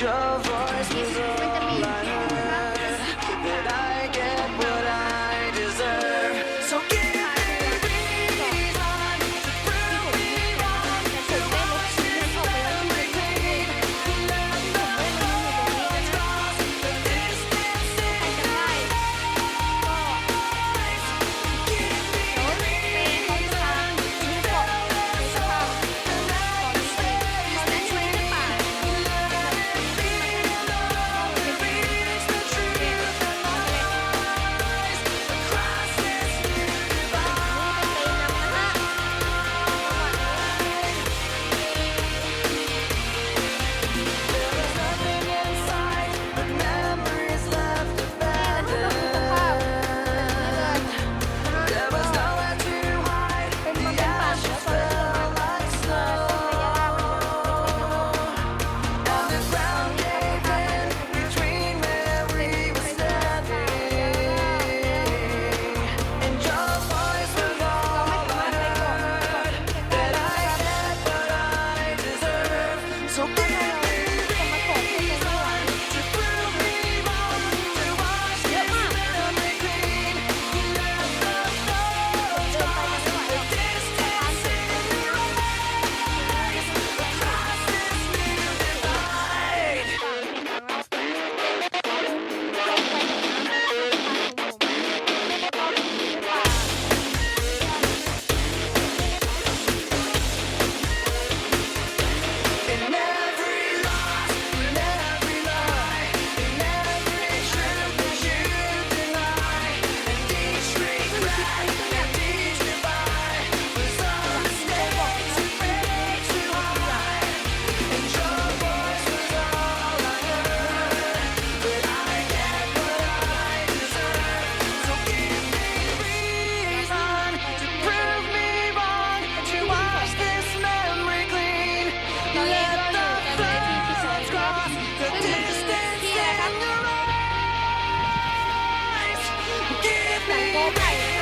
your voice 红包大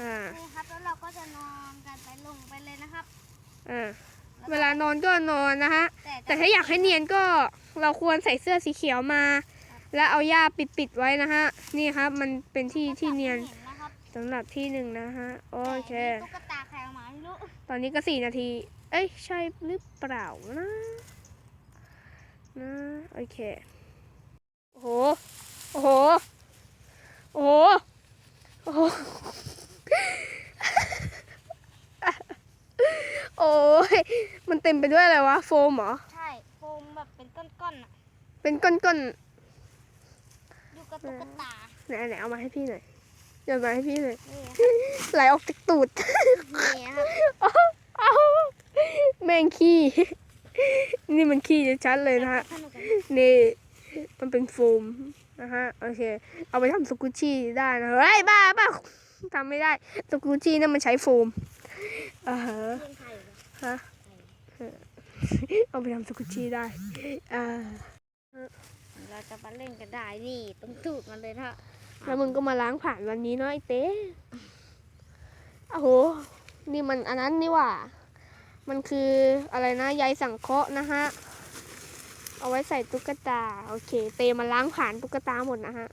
อ่านี่ครับแล้วเราก็จะนอนกันไปลงไปเลยนะครับอ่าเวลานอนก็นอนนะฮะ แต่แต่ถ้าอยากให้เนียนก็เราควรใส่เสื้อสีเขียวมา แล้วเอาหญ้าปิดปิดๆไว้นะฮะ นี่ครับ มันเป็นที่ที่เนียนห็นะครับสำหรับที่หนึ่งนะฮะ โอเคแต่นี่ตุ๊กตาใครเอามาไม่รู้ ตอนนี้ก็สี่นาที เอ้ย ใช่หรือเปล่านะ นะ โอเค โอ้โห โอ้โห โอ้โห โอ้โห โอ้ย มันเต็มไปด้วยอะไรวะ โฟมเหรอ ใช่โฟมแบบเป็นก้อนๆอะเป็นก้อนอยู่กับตุ๊กตา ๆไหนไหนเอามาให้พี่หน่อยโยนมาให้พี่หน่อยนี่ครับไหลออกจากตูด นี่ครับเอาแม่งขี้ นี่มันขี้ชัดๆเลยนะฮะ สนุกกันนี่มันเป็นโฟมนะฮะโอเค เอาไปทำสกุชชี่ได้นะเฮ้ยบ้าบ้าทำไม่ได้สกุชชี่นั่นมันใช้โฟมอ่าฮะเล่นไทยเหรอฮะ เอาไปทำสกุชชี่ได้อ่าเราจะมาเล่นกันได้นี่ตรงตูดมันเลยนะแล้วมึงก็มาล้างผ่านวันนี้เนาะไอเต้โอ้โห นี่มันอันนั้นนี่หว่า มันคืออะไรนะใยสังเคราะห์นะฮะ เอาไว้ใส่ตุ๊กตา โอเค เตมาล้างผ่านตุ๊กตาหมดนะฮะ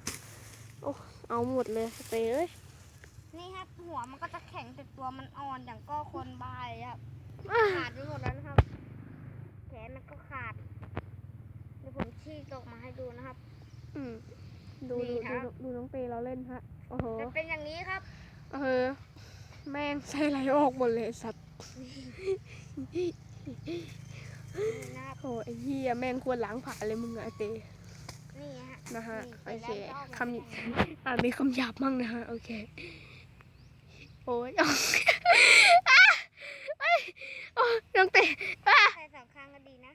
โอ้ เอาหมดเลยเตเอ้ยนนี่ครับหัวมันก็จะแข็งแต่ตัวมันอ่อนอย่างก็คนบายครับ อะ ขาดไปหมดแล้วนะครับ แขนมันก็ขาดเดี๋ยวผมชี้ตกมาให้ดูนะครับ อืม ดูนี่ดูครัดูบดูน้องเตเราเล่นฮะโอ้โหจะเป็นอย่างนี้ครับ เออแม่งใส่ไรออกหมดเลยสัตว์นี่นะครับ โอ้ไอ้เหี้ยแม่งควรล้างผ่าเลยมึงอะไอเตนี่ฮะนะฮะนี่โอเคสร็จแล้วคำอ่ามีคำหยาบมั่งนะฮะโอเคโอ้ยอะเอ้ยโอ้ยน้องเตอะ ใส่สองข้างก็ดีนะ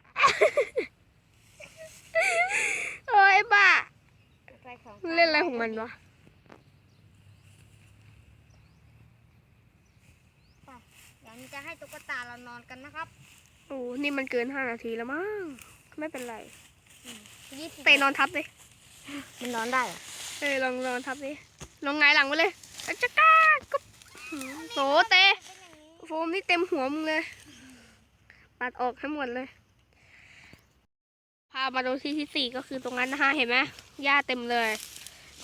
โอ้ยบ้า ใส่สอง เล่นอะไร ของมันวะเดี๋ยวนี้จะให้ตุ๊กตาเรานอนกันนะครับ โอ้ นี่มันเกินห้านาทีแล้วมั้ง ไม่เป็นไรยี่สิบเตนอนทับเลยมันนอนได้เหรอเอ้ยลองลองทับดิลองไงายหลังไปเลยอะจะกล้ากุ๊บหืมโหเตเป็นอย่างนี้โฟมนี่เต็มหัวมึงเลย ปัดออกให้หมดเลย พามาดูที่ที่สี่ก็คือตรงนั้นนะคะเห็นไหมหญ้าเต็มเลย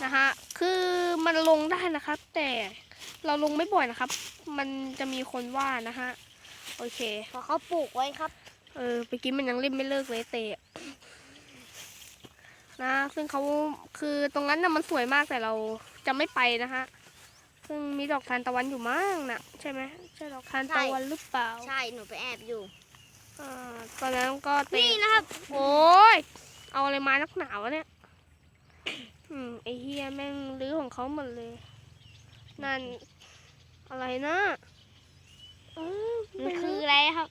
นะคะคือมันลงได้นะครับ แต่เราลงไม่บ่อยนะครับ มันจะมีคนว่านะฮะ โอเคเพราะเขาปลูกไว้ครับ เออไปกินมันยังเล่นไม่เลิกเลยเตะนะ ซึ่งเขาคือตรงนั้นน่ะมันสวยมากแต่เราจะไม่ไปนะฮะ ซึ่งมีดอกทานตะวันอยู่มั้งนะใช่ไหมใช่ดอกทานตะวันหรือเปล่า ใช่ หนูไปแอบอยู่อ่าตอนนั้นก็เตะนี่นะครับ โอ้ย เอาอะไรมานักหนาวะเนี่ย อืมไอเฮียแม่งรื้อของเขาหมดเลย นั่น อะไรนะเออมันคืออะไรครับ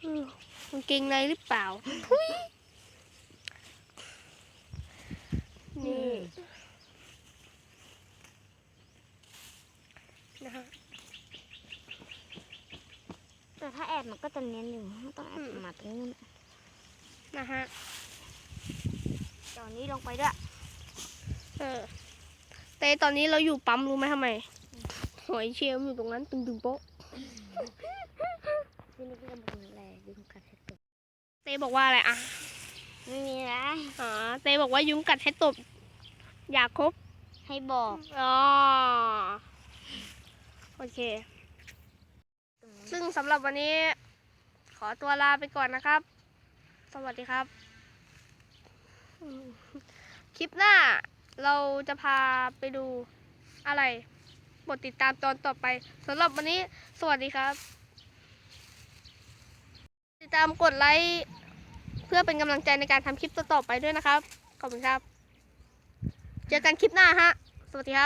เออกางเกงในหรือเปล่าทุยนี่นะฮะแต่ถ้าแอบมันก็จะเนียนอยู่ต้องแอบอืมมาตรงนู้นนะฮะตอนนี้ลงไปด้วยเออเต้ตอนนี้เราอยู่ปั๊มรู้ไหมทำไมหอยเชลล์อยู่ตรงนั้นตึงตึงๆโป๊ะที่นี่ก็จะเป็นอะไรยุงกัดให้ตกเต้บอกว่าอะไรอะไม่มีอะไรอ๋อเต้บอกว่ายุงกัดให้ตบ อยากคบให้บอกอ๋อโอเค ซึ่งสำหรับวันนี้ ขอตัวลาไปก่อนนะครับ สวัสดีครับอืมคลิปหน้า เราจะพาไปดูอะไรบทติดตามตอนต่อไปสำหรับวันนี้สวัสดีครับ ติดตามกดไลค์เพื่อเป็นกำลังใจในการทำคลิปต่อๆไปด้วยนะครับ ขอบคุณครับ เจอกันคลิปหน้าฮะ สวัสดีครับ